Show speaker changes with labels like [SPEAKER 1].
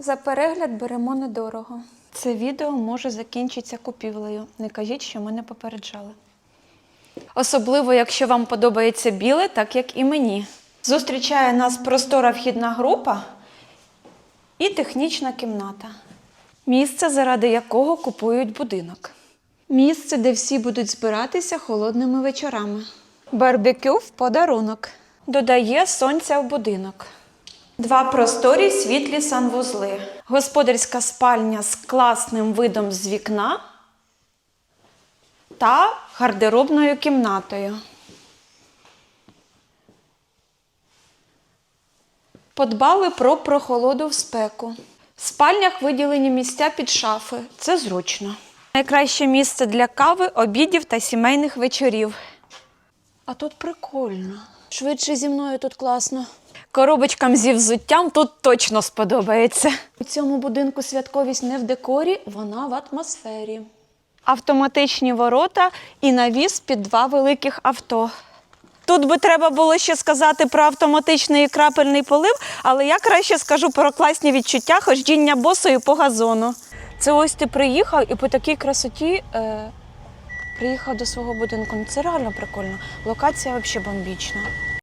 [SPEAKER 1] За перегляд беремо недорого. Це відео може закінчитися купівлею. Не кажіть, що ми не попереджали. Особливо, якщо вам подобається біле, так як і мені. Зустрічає нас простора вхідна група і технічна кімната. Місце, заради якого купують будинок. Місце, де всі будуть збиратися холодними вечорами. Барбекю в подарунок. Додає сонця в будинок. Два просторі світлі санвузли. Господарська спальня з класним видом з вікна та гардеробною кімнатою. Подбали про прохолоду в спеку. В спальнях виділені місця під шафи. Це зручно. Найкраще місце для кави, обідів та сімейних вечорів. А тут прикольно. Швидше зі мною тут класно. Коробочкам зі взуттям тут точно сподобається. У цьому будинку святковість не в декорі, вона в атмосфері. Автоматичні ворота і навіс під два великих авто. Тут би треба було ще сказати про автоматичний і крапельний полив, але я краще скажу про класні відчуття хождіння босою по газону. Це ось ти приїхав і по такій красоті е, приїхав до свого будинку. Ну, Це реально прикольно. Локація взагалі бомбічна.